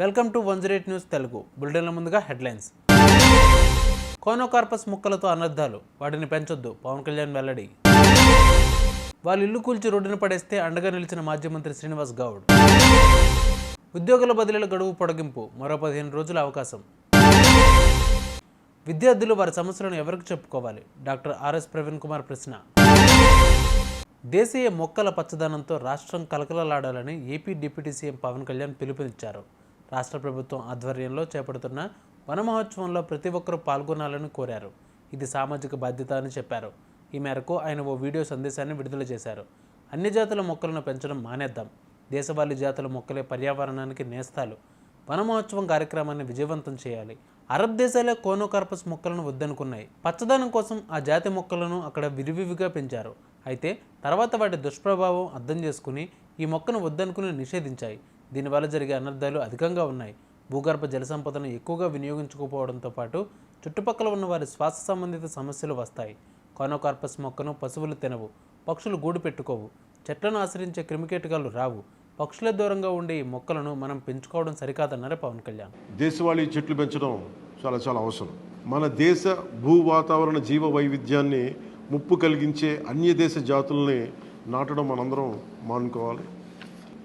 Welcome to one zero eight news Telugu. బులెటిన్ల ముందుగా headlines. Conocarpus ముక్కలతో అనర్థాలు వాటిని పెంచొద్దు. పవన్ కళ్యాణ్ వెల్లడి. వాళ్ళు ఇల్లు కూల్చి రోడ్డున పడేస్తే అండగా నిలిచిన మాజీ మంత్రి శ్రీనివాస్ గౌడ్. ఉద్యోగుల బదిలీల గడువు పొడిగింపు. మరో పదిహేను రోజుల అవకాశం. విద్యార్థులు వారి సమస్యలను ఎవరికి చెప్పుకోవాలి? డాక్టర్ ఆర్ఎస్ ప్రవీణ్ కుమార్ ప్రశ్న. దేశీయ మొక్కల పచ్చదనంతో రాష్ట్రం కలకలలాడాలని AP deputy CM Pawan Kalyan పిలుపునిచ్చారు. రాష్ట్ర ప్రభుత్వం ఆధ్వర్యంలో చేపడుతున్న వనమహోత్సవంలో ప్రతి ఒక్కరూ పాల్గొనాలని కోరారు. ఇది సామాజిక బాధ్యత అని చెప్పారు. ఈ మేరకు ఆయన ఓ వీడియో సందేశాన్ని విడుదల చేశారు. అన్ని జాతుల మొక్కలను పెంచడం మానేద్దాం. దేశవాళీ జాతుల మొక్కలే పర్యావరణానికి నేస్తాలు. వనమహోత్సవం కార్యక్రమాన్ని విజయవంతం చేయాలి. అరబ్ దేశాలే కోనోకార్పస్ మొక్కలను వద్దనుకున్నాయి. పచ్చదనం కోసం ఆ జాతి మొక్కలను అక్కడ విరివిగా పెంచారు. అయితే తర్వాత వాటి దుష్ప్రభావం అర్థం చేసుకుని ఈ మొక్కను వద్దనుకుని నిషేధించాయి. దీనివల్ల జరిగే అనర్థాలు అధికంగా ఉన్నాయి. భూగర్భ జల సంపదను ఎక్కువగా వినియోగించుకోకపోవడంతో పాటు చుట్టుపక్కల ఉన్న వారి శ్వాస సంబంధిత సమస్యలు వస్తాయి. కోనోకార్పస్ మొక్కను పశువులు తినవు పక్షులు గూడు పెట్టుకోవు చెట్లను ఆశ్రయించే క్రిమికీటకాలు రావు. పక్షుల దూరంగా ఉండే ఈ మొక్కలను మనం పెంచుకోవడం సరికాదన్నారు పవన్ కళ్యాణ్? దేశవాళీ చెట్లు పెంచడం చాలా చాలా అవసరం. మన దేశ భూ వాతావరణ జీవ వైవిధ్యాన్ని ముప్పు కలిగించే అన్య దేశ జాతుల్ని నాటడం మనందరం మానుకోవాలి.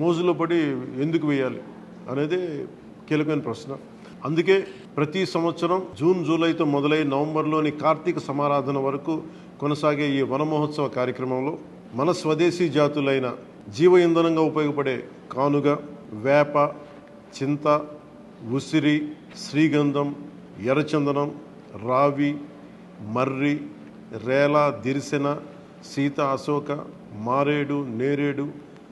మోజులో పడి ఎందుకు వేయాలి అనేది కీలకమైన ప్రశ్న. అందుకే ప్రతి సంవత్సరం జూన్ జూలైతో మొదలై నవంబర్లోని కార్తీక సమారాధన వరకు కొనసాగే ఈ వనమహోత్సవ కార్యక్రమంలో మన స్వదేశీ జాతులైన జీవ ఇంధనంగా ఉపయోగపడే కానుగ వేప చింత ఉసిరి శ్రీగంధం ఎర్రచందనం రావి మర్రి రేల దిరిసెన సీత అశోక మారేడు నేరేడు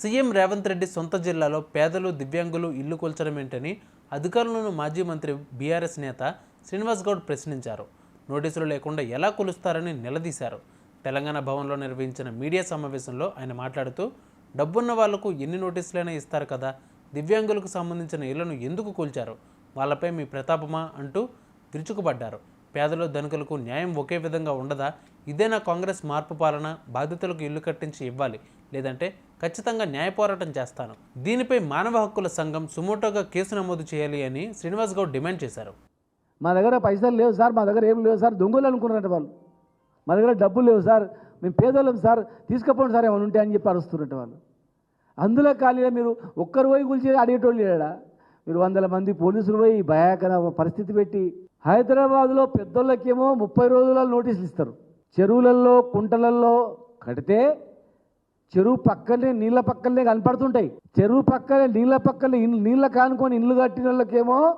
సీఎం రేవంత్ రెడ్డి సొంత జిల్లాలో పేదలు దివ్యాంగులు ఇల్లు కూల్చడం ఏంటని అధికారులను మాజీ మంత్రి బీఆర్ఎస్ నేత శ్రీనివాస్ గౌడ్ ప్రశ్నించారు. నోటీసులు లేకుండా ఎలా కొలుస్తారని నిలదీశారు. తెలంగాణ భవన్లో నిర్వహించిన మీడియా సమావేశంలో ఆయన మాట్లాడుతూ డబ్బున్న వాళ్ళకు ఎన్ని నోటీసులైనా ఇస్తారు కదా దివ్యాంగులకు సంబంధించిన ఇళ్ళను ఎందుకు కూల్చారు? వాళ్ళపై మీ ప్రతాపమా? అంటూ విరుచుకుపడ్డారు. పేదలు ధనికులకు న్యాయం ఒకే విధంగా ఉండదా? ఇదేనా కాంగ్రెస్ మార్పు పాలన? బాధితులకు ఇల్లు కట్టించి ఇవ్వాలి లేదంటే ఖచ్చితంగా న్యాయ పోరాటం చేస్తాను. దీనిపై మానవ హక్కుల సంఘం సుమోటోగా కేసు నమోదు చేయాలి అని శ్రీనివాస్ గౌడ్ డిమాండ్ చేశారు. మా దగ్గర పైసలు లేవు సార్ మా దగ్గర ఏం లేవు సార్ దొంగలు అనుకున్నారంట వాళ్ళు. మా దగ్గర డబ్బులు లేవు సార్ మేము పేదోళ్ళం సార్ తీసుకుపోండి సార్ ఏమైనా ఉంటే అని చెప్పి అరుస్తున్నట్టు వాళ్ళు. అందులో ఖాళీగా మీరు ఒక్కరు పోయి కూల్చి అడిగేటోళ్ళు లేడా? మీరు వందల మంది పోలీసులు పోయి భయాకర పరిస్థితి పెట్టి హైదరాబాద్లో పెద్దోళ్ళకేమో ముప్పై రోజుల నోటీసులు ఇస్తారు. చెరువులలో కుంటలలో కడితే చెరువు పక్కనే నీళ్ళ పక్కనే కనపడుతుంటాయి. చెరువు పక్కనే నీళ్ళ పక్కనే నీళ్ళ కానుకొని ఇల్లు కట్టిన వాళ్ళకేమో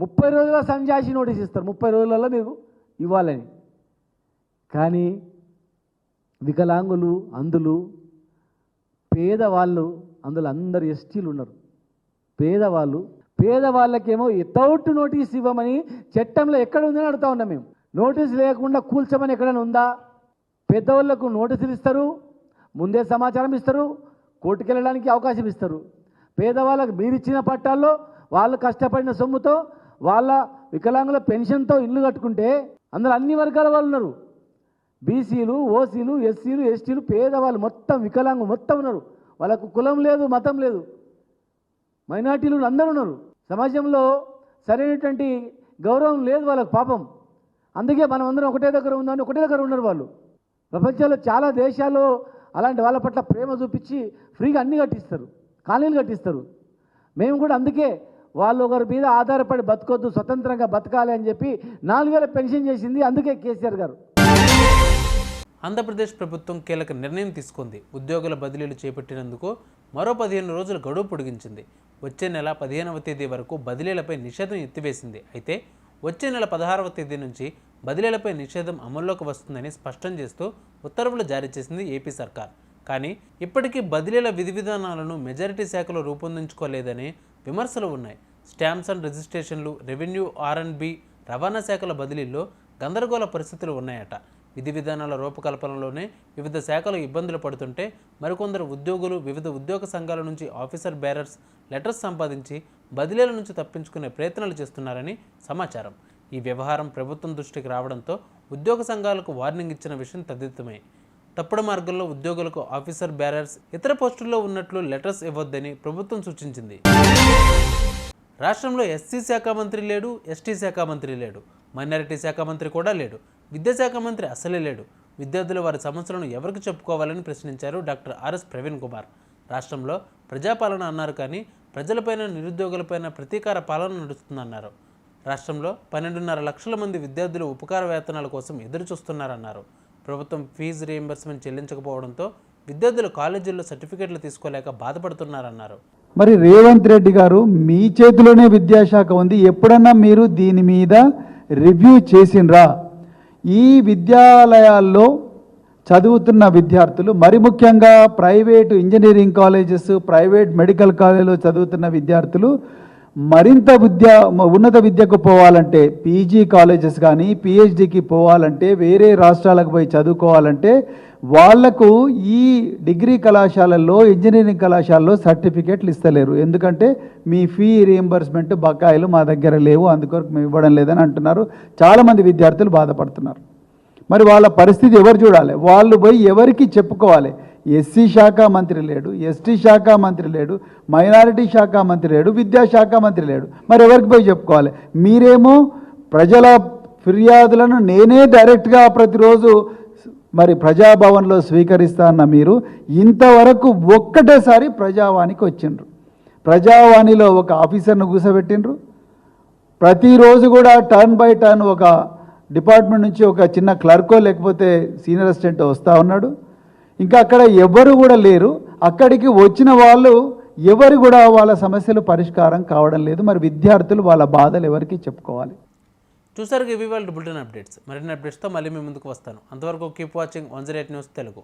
ముప్పై రోజుల సంజాసి నోటీస్ ఇస్తారు. ముప్పై రోజులలో మీరు ఇవ్వాలని. కానీ వికలాంగులు అందులు పేదవాళ్ళు అందులో అందరు ఎస్టీలు ఉన్నారు. పేదవాళ్ళు పేదవాళ్ళకేమో వితౌట్ నోటీస్ ఇవ్వమని చట్టంలో ఎక్కడ ఉందని అడుగుతా ఉన్నాం మేము. నోటీస్ లేకుండా కూల్చమని ఎక్కడైనా ఉందా? పెద్దవాళ్ళకు నోటీసులు ఇస్తారు. ముందే సమాచారం ఇస్తారు కోర్టుకు వెళ్ళడానికి అవకాశం ఇస్తారు. పేదవాళ్ళకు మీరు ఇచ్చిన పట్టాల్లో వాళ్ళు కష్టపడిన సొమ్ముతో వాళ్ళ వికలాంగుల పెన్షన్తో ఇల్లు కట్టుకుంటే అందులో అన్ని వర్గాల వాళ్ళు ఉన్నారు. బీసీలు ఓసీలు ఎస్సీలు ఎస్టీలు పేదవాళ్ళు మొత్తం వికలాంగు మొత్తం ఉన్నారు. వాళ్ళకు కులం లేదు మతం లేదు. మైనార్టీలు అందరూ ఉన్నారు. సమాజంలో సరైనటువంటి గౌరవం లేదు వాళ్ళకు పాపం. అందుకే మనం అందరం ఒకటే దగ్గర ఉందని ఒకటే దగ్గర ఉన్నారు వాళ్ళు. ప్రపంచంలో చాలా దేశాల్లో అలాంటి వాళ్ళ పట్ల ప్రేమ చూపించి ఫ్రీగా అన్ని కట్టిస్తారు కాలనీలు కట్టిస్తారు. మేము కూడా అందుకే వాళ్ళు ఒకరి మీద ఆధారపడి బతకొద్దు స్వతంత్రంగా బతకాలి అని చెప్పి నాలుగు వేల పెన్షన్ చేసింది అందుకే కేసీఆర్ గారు. ఆంధ్రప్రదేశ్ ప్రభుత్వం కీలక నిర్ణయం తీసుకుంది. ఉద్యోగుల బదిలీలు చేపట్టినందుకు మరో పదిహేను రోజులు గడువు పొడిగించింది. వచ్చే నెల పదిహేనవ తేదీ వరకు బదిలీలపై నిషేధం ఎత్తివేసింది. అయితే వచ్చే నెల పదహారవ తేదీ నుంచి బదిలీలపై నిషేధం అమల్లోకి వస్తుందని స్పష్టం చేస్తూ ఉత్తర్వులు జారీ చేసింది ఏపీ సర్కార్. కానీ ఇప్పటికీ బదిలీల విధి విధానాలను మెజారిటీ శాఖలో రూపొందించుకోలేదని విమర్శలు ఉన్నాయి. స్టాంప్స్ అండ్ రిజిస్ట్రేషన్లు రెవెన్యూ ఆర్ అండ్ బి రవాణా శాఖల బదిలీల్లో గందరగోళ పరిస్థితులు ఉన్నాయట. విధి విధానాల రూపకల్పనలోనే వివిధ శాఖలు ఇబ్బందులు పడుతుంటే మరికొందరు ఉద్యోగులు వివిధ ఉద్యోగ సంఘాల నుంచి ఆఫీసర్ బేరర్స్ లెటర్స్ సంపాదించి బదిలీల నుంచి తప్పించుకునే ప్రయత్నాలు చేస్తున్నారని సమాచారం. ఈ వ్యవహారం ప్రభుత్వం దృష్టికి రావడంతో ఉద్యోగ సంఘాలకు వార్నింగ్ ఇచ్చిన విషయం తదితమే. తప్పుడు మార్గంలో ఉద్యోగులకు ఆఫీసర్ బ్యారర్స్ ఇతర పోస్టుల్లో ఉన్నట్లు లెటర్స్ ఇవ్వొద్దని ప్రభుత్వం సూచించింది. రాష్ట్రంలో ఎస్సీ శాఖ మంత్రి లేడు ఎస్టీ శాఖ మంత్రి లేడు మైనారిటీ శాఖ మంత్రి కూడా లేడు. విద్యాశాఖ మంత్రి అసలే లేడు. విద్యార్థులు వారి సమస్యలను ఎవరికి చెప్పుకోవాలని ప్రశ్నించారు డాక్టర్ ఆర్ఎస్ ప్రవీణ్ కుమార్. రాష్ట్రంలో ప్రజాపాలన అన్నారు కానీ ప్రజలపైన నిరుద్యోగులపైన ప్రతీకార పాలన నడుస్తుందన్నారు. రాష్ట్రంలో పన్నెండున్నర లక్షల మంది విద్యార్థులు ఉపకార వేతనాల కోసం ఎదురు చూస్తున్నారన్నారు ప్రభుత్వం ఫీజు రీయింబర్స్మెంట్ చెల్లించకపోవడంతో విద్యార్థులు కాలేజీల్లో సర్టిఫికెట్లు తీసుకోలేక బాధపడుతున్నారన్నారు. మరి రేవంత్ రెడ్డి గారు మీ చేతిలోనే విద్యాశాఖ ఉంది. ఎప్పుడన్నా మీరు దీని మీద రివ్యూ చేసిండ్రా? ఈ విద్యాలయాల్లో చదువుతున్న విద్యార్థులు మరి ముఖ్యంగా private engineering colleges private medical కాలేజీలో చదువుతున్న విద్యార్థులు మరింత విద్య ఉన్నత విద్యకు పోవాలంటే పీజీ కాలేజెస్ కానీ పిహెచ్డికి పోవాలంటే వేరే రాష్ట్రాలకు పోయి చదువుకోవాలంటే వాళ్ళకు ఈ డిగ్రీ కళాశాలల్లో ఇంజనీరింగ్ కళాశాలలో సర్టిఫికేట్లు ఇస్తలేరు. ఎందుకంటే మీ ఫీ రీఎంబర్స్మెంట్ బకాయిలు మా దగ్గర లేవు అందుకొరకు మేము ఇవ్వడం లేదని అంటున్నారు. చాలామంది విద్యార్థులు బాధపడుతున్నారు. మరి వాళ్ళ పరిస్థితి ఎవరు చూడాలి? వాళ్ళు పోయి ఎవరికి చెప్పుకోవాలి? ఎస్సీ శాఖ మంత్రి లేడు ఎస్టీ శాఖ మంత్రి లేడు మైనారిటీ శాఖ మంత్రి లేడు విద్యాశాఖ మంత్రి లేడు. మరి ఎవరికి పోయి చెప్పుకోవాలి? మీరేమో ప్రజల ఫిర్యాదులను నేనే డైరెక్ట్గా ప్రతిరోజు మరి ప్రజాభవన్లో స్వీకరిస్తా అన్న మీరు ఇంతవరకు ఒక్కటేసారి ప్రజావాణికి వచ్చిండ్రు. ప్రజావాణిలో ఒక ఆఫీసర్ను కూసబెట్టిండ్రు. ప్రతిరోజు కూడా టర్న్ బై టర్న్ ఒక డిపార్ట్మెంట్ నుంచి ఒక చిన్న క్లర్కో లేకపోతే సీనియర్ అసిస్టెంట్ వస్తూ ఉన్నాడు. ఇంకా అక్కడ ఎవరు కూడా లేరు. అక్కడికి వచ్చిన వాళ్ళు ఎవరు కూడా వాళ్ళ సమస్యలు పరిష్కారం కావడం లేదు. మరి విద్యార్థులు వాళ్ళ బాధలు ఎవరికి చెప్పుకోవాలి? చూసారు ఇవి వాళ్ళ బులెటిన్ అప్డేట్స్. మరిన్ని అప్డేట్స్తో మళ్ళీ మీ ముందుకు వస్తాను. అంతవరకు keep watching one zero eight news Telugu.